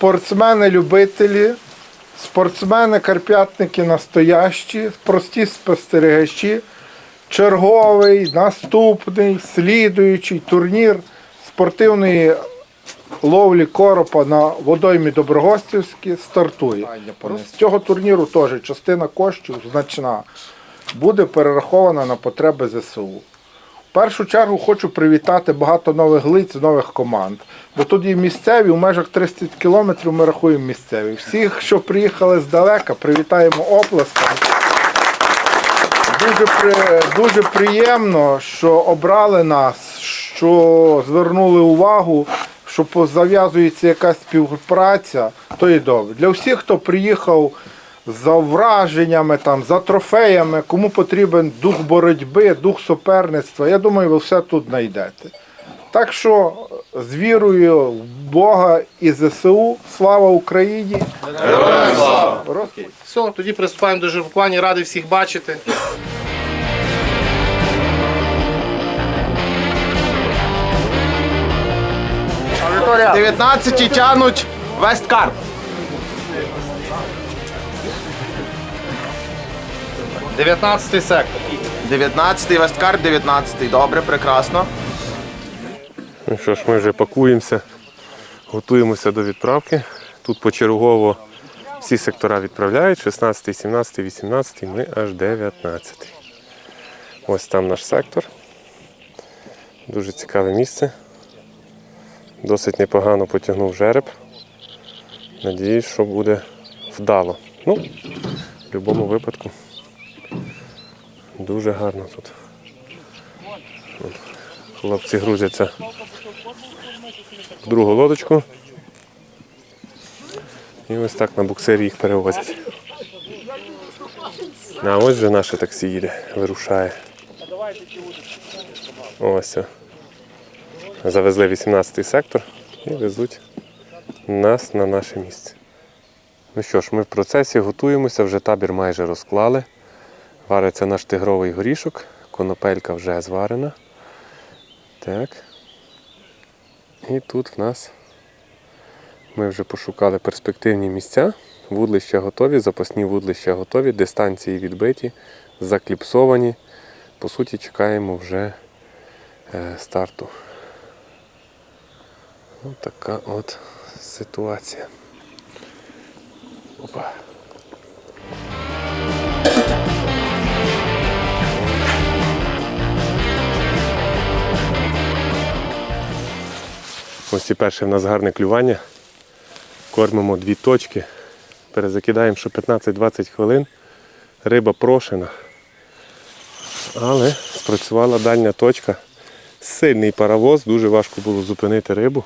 спортсмени-любителі, спортсмени-карп'ятники настоящі, прості спостерігачі, черговий, наступний, слідуючий турнір спортивної ловлі коропа на водоймі Доброгостівській стартує. З цього турніру теж частина коштів значна буде перерахована на потреби ЗСУ. Першу чергу хочу привітати багато нових лиць, нових команд. Бо тут є місцеві, у межах 30 кілометрів ми рахуємо місцеві. Всіх, що приїхали здалека, привітаємо оплесками. Дуже, при, дуже приємно, що обрали нас, що звернули увагу, що зав'язується якась співпраця, то і добре. Для всіх, хто приїхав за враженнями, там, за трофеями, кому потрібен дух боротьби, дух суперництва, я думаю, ви все тут знайдете. Так що з вірою в Бога і ЗСУ, слава Україні! Героям слава! Все, тоді приступаємо до жеребкування. Радий всіх бачити. 19 тянуть Весткарп. 19 сектор. 19 Весткарп, 19 Добре, прекрасно. Ну що ж, ми вже пакуємося, готуємося до відправки. Тут почергово всі сектора відправляють, 16, 17, 18, ми аж 19. Ось там наш сектор. Дуже цікаве місце. Досить непогано потягнув жереб. Надіюсь, що буде вдало. Ну, в будь-якому випадку. Дуже гарно тут. Хлопці грузяться в другу лодочку. І ось так на буксирі їх перевозять. А ось вже наше таксі їде, вирушає. Ось. Завезли 18-й сектор і везуть нас на наше місце. Ну що ж, ми в процесі готуємося, вже табір майже розклали. Вариться наш тигровий горішок, конопелька вже зварена. Так. І тут в нас ми вже пошукали перспективні місця. Вудлища готові, запасні вудлища готові, дистанції відбиті, закліпсовані. По суті, чекаємо вже е, старту. Ось така от ситуація. Опа. Ось і перше в нас гарне клювання. Кормимо дві точки. Перезакидаємо, що 15-20 хвилин. Риба прошена. Але спрацювала дальня точка. Сильний паровоз, дуже важко було зупинити рибу.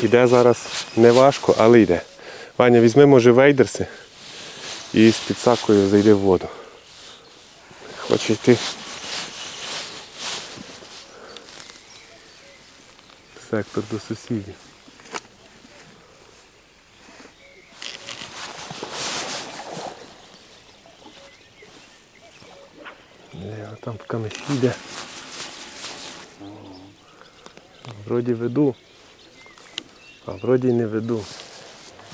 Іде зараз не важко, але йде. Ваня, візьми, може, вейдерси і з підсакою зайди в воду. Хоче йти. Сектор до сусідів. Е, Там в камеші йде. Вроді веду, а вроді не веду.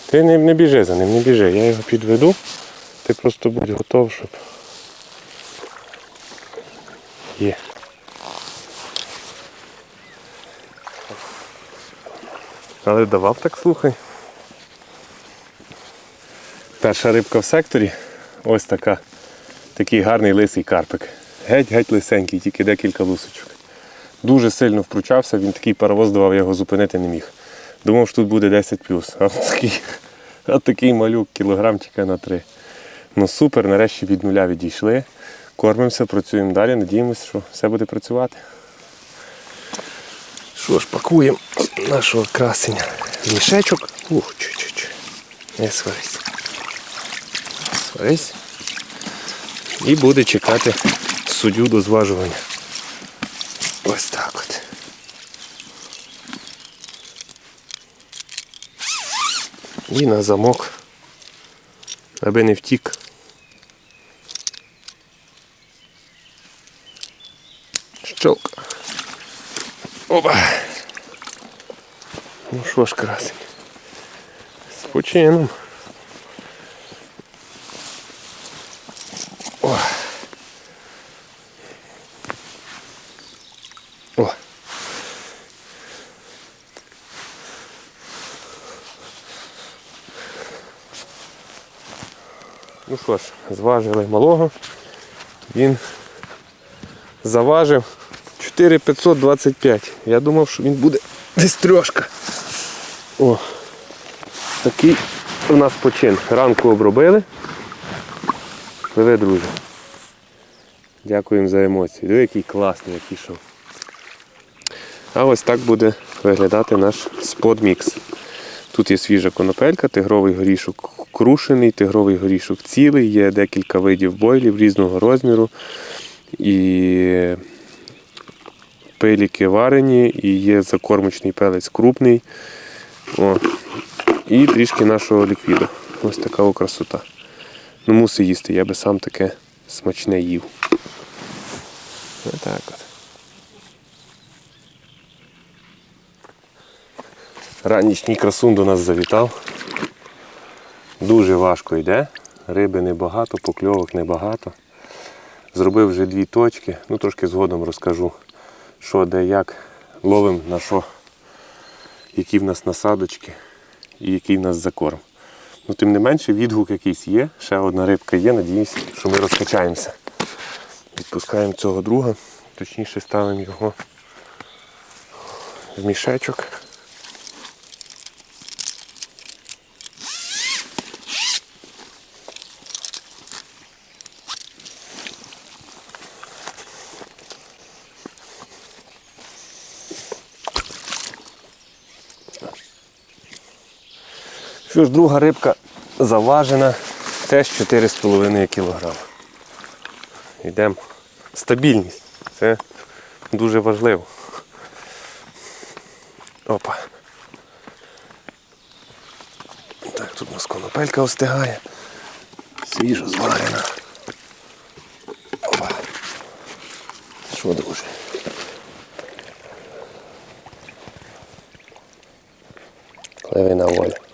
Ти не, не біжи за ним, не біжи, я його підведу. Ти просто будь готов, щоб. Є. Але давав так слухай. Перша рибка в секторі. Ось така. Такий гарний лисий карпик. Геть-геть лисенький, тільки декілька лусочок. Дуже сильно впручався, він такий паровоз давав, я його зупинити не міг. Думав, що тут буде 10 А такий, от такий малюк, кілограмчика на 3. Ну супер, нарешті від нуля відійшли. Кормимося, працюємо далі, надіємося, що все буде працювати. Що ж, пакуємо нашого красення в мішечок. Ух, чуть-чуть. Не сварись. Сварись. І буде чекати суддю до зважування. Ось так от. І на замок, аби не втік. Щелк. Опа. Ну що ж, красень. Починимо. О. О. Ну що ж, зважили малого. Він заважив 4525. Я думав, що він буде десь трошка. О, такий у нас почин. Ранку обробили. Пливе, друже. Дякуємо за емоції. Диви, який класний, як пішов. А ось так буде виглядати наш сподмікс. Тут є свіжа конопелька, тигровий горішок крушений, тигровий горішок цілий, є декілька видів бойлів різного розміру. І пиліки варені, і є закормочний пелець крупний. О. І трішки нашого ліквіду. Ось така о красота. Ну муси їсти, я би сам таке смачне їв. Отак от. Ранішній красун до нас завітав. Дуже важко йде. Риби небагато, покльовок небагато. Зробив вже дві точки. Ну трошки згодом розкажу, що де як. Ловимо на що, які в нас насадочки і який в нас закорм. Ну, тим не менше, відгук якийсь є. Ще одна рибка є, надіюсь, що ми розкачаємося. Відпускаємо цього друга, точніше ставимо його в мішечок. Що ж, друга рибка заважена теж 4,5 кг. Йдемо. Стабільність. Це дуже важливо. Опа. Так, тут у нас конопелька остигає. Свіжо зварена. Опа. Що, друже? Левина воля.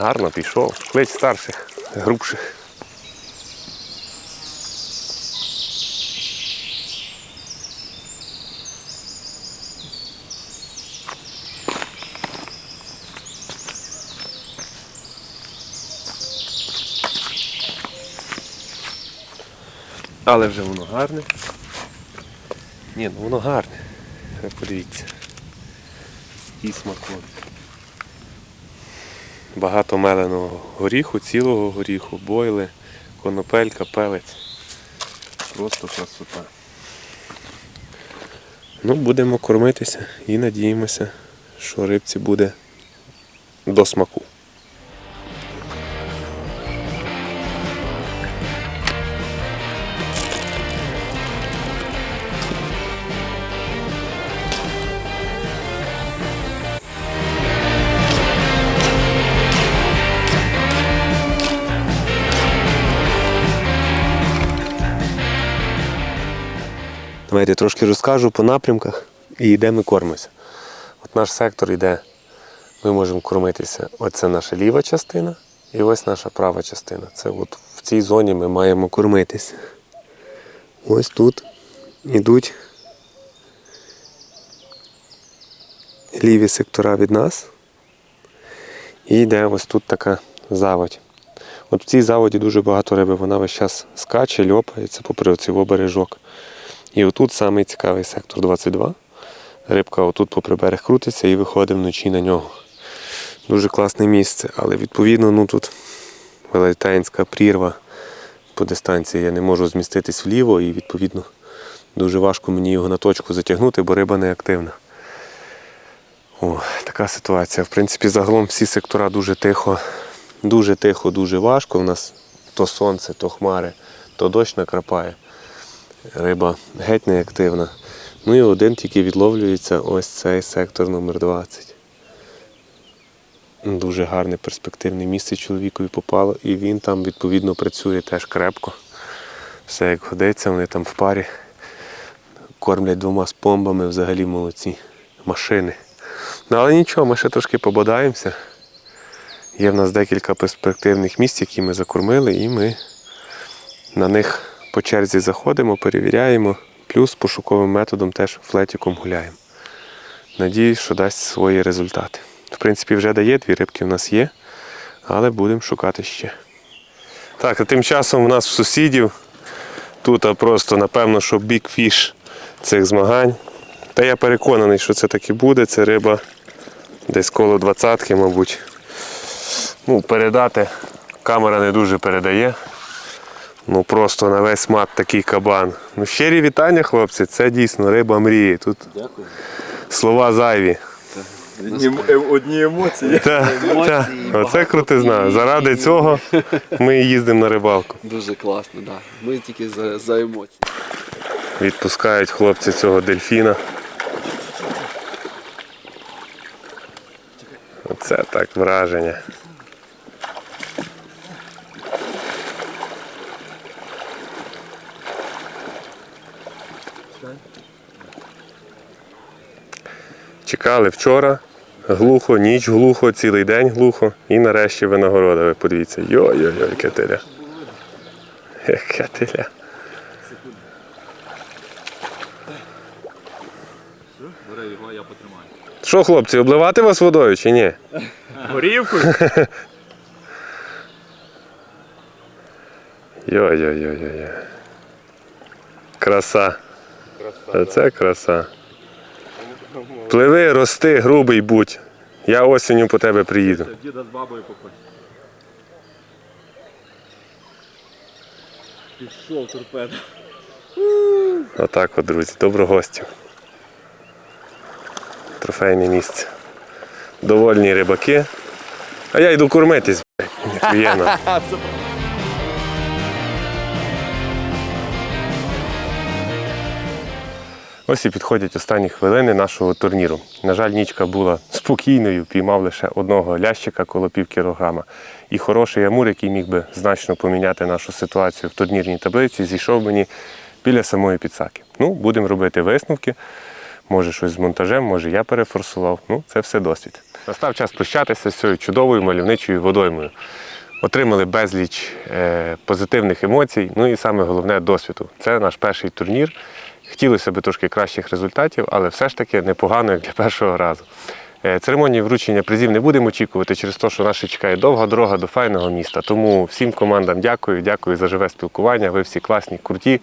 Гарно пішов. Клич старших, грубших. Але вже воно гарне. Ні, ну воно гарне. Подивіться. І смаком. Багато меленого горіху, цілого горіху, бойли, конопелька, пелець. Просто красота. Ну, будемо кормитися і надіємося, що рибці буде до смаку. Давайте трошки розкажу по напрямках і де ми кормимося. От наш сектор йде, ми можемо кормитися. Оце наша ліва частина і ось наша права частина. Це от в цій зоні ми маємо кормитися. Ось тут йдуть ліві сектора від нас. І йде ось тут така заводь. От в цій заводі дуже багато риби, вона весь час скаче, льопається попри оцей обережок. І отут самий цікавий сектор 22. Рибка отут попри берег крутиться і виходить вночі на нього. Дуже класне місце, але відповідно ну тут велетенська прірва по дистанції. Я не можу зміститись вліво і відповідно дуже важко мені його на точку затягнути, бо риба не активна. О, така ситуація. В принципі, загалом всі сектора дуже тихо, дуже тихо, дуже важко. У нас то сонце, то хмари, то дощ накрапає. Риба геть не активна. Ну і один тільки відловлюється ось цей сектор номер 20. Дуже гарне перспективне місце чоловікові попало, і він там відповідно працює теж крепко. Все як годиться, вони там в парі. Кормлять двома спомбами, взагалі молодці машини. Ну, але нічого, ми ще трошки пободаємося. Є в нас декілька перспективних місць, які ми закормили, і ми на них по черзі заходимо, перевіряємо, плюс пошуковим методом теж флетіком гуляємо. Надіюсь, що дасть свої результати. В принципі, вже дає, дві рибки в нас є, але будемо шукати ще. Так, а тим часом у нас в сусідів тут просто, напевно, що бікфіш цих змагань. Та я переконаний, що це таки буде. Це риба десь коло двадцятки, мабуть. Ну, передати камера не дуже передає. Ну просто на весь мат такий кабан. Ну, щирі вітання, хлопці, це дійсно риба мрії. Тут слова зайві. Одні емоції. Та, та, оце крутизна. Заради цього ми і їздимо на рибалку. Дуже класно, так. Да. Ми тільки за, за емоції. Відпускають хлопці цього дельфіна. Оце так враження. Чекали вчора, глухо, ніч глухо, цілий день глухо і нарешті винагорода. Ви подивіться. Йой-йой-йой, яке теля. Яке теля. Що, хлопці, обливати вас водою чи ні? Горівкою? Йой-йой-йой-йой. Краса. Це краса. Пливи, рости, грубий будь. Я осінню по тебе приїду. Діда з бабою походь. Пішов торпеда. Отак от, друзі, добро гостів. Трофейне місце. Довольні рибаки. А я йду кормитись, блядь. Ось і підходять останні хвилини нашого турніру. На жаль, нічка була спокійною, піймав лише одного лящика коло пів кілограма. І хороший амур, який міг би значно поміняти нашу ситуацію в турнірній таблиці, зійшов мені біля самої підсаки. Ну, будемо робити висновки. Може, щось з монтажем, може я перефорсував. Ну, це все досвід. Настав час прощатися з цією чудовою мальовничою водоймою. Отримали безліч е, позитивних емоцій, ну і саме головне досвіду. Це наш перший турнір. Хотілося б трошки кращих результатів, але все ж таки непогано, як для першого разу. Е, Церемонії вручення призів не будемо очікувати через те, що ще чекає довга дорога до файного міста. Тому всім командам дякую, дякую за живе спілкування. Ви всі класні, круті.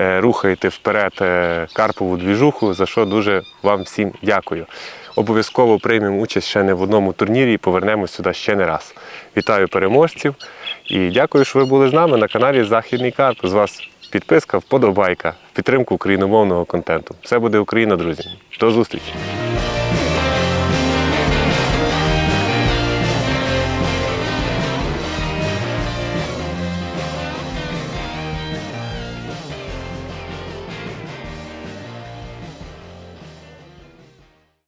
Е, Рухаєте вперед е, Карпову двіжуху, за що дуже вам всім дякую. Обов'язково приймемо участь ще не в одному турнірі і повернемось сюди ще не раз. Вітаю переможців і дякую, що ви були з нами на каналі Західний Карп. З вас підписка, вподобайка, підтримку україномовного контенту. Все буде Україна, друзі. До зустрічі!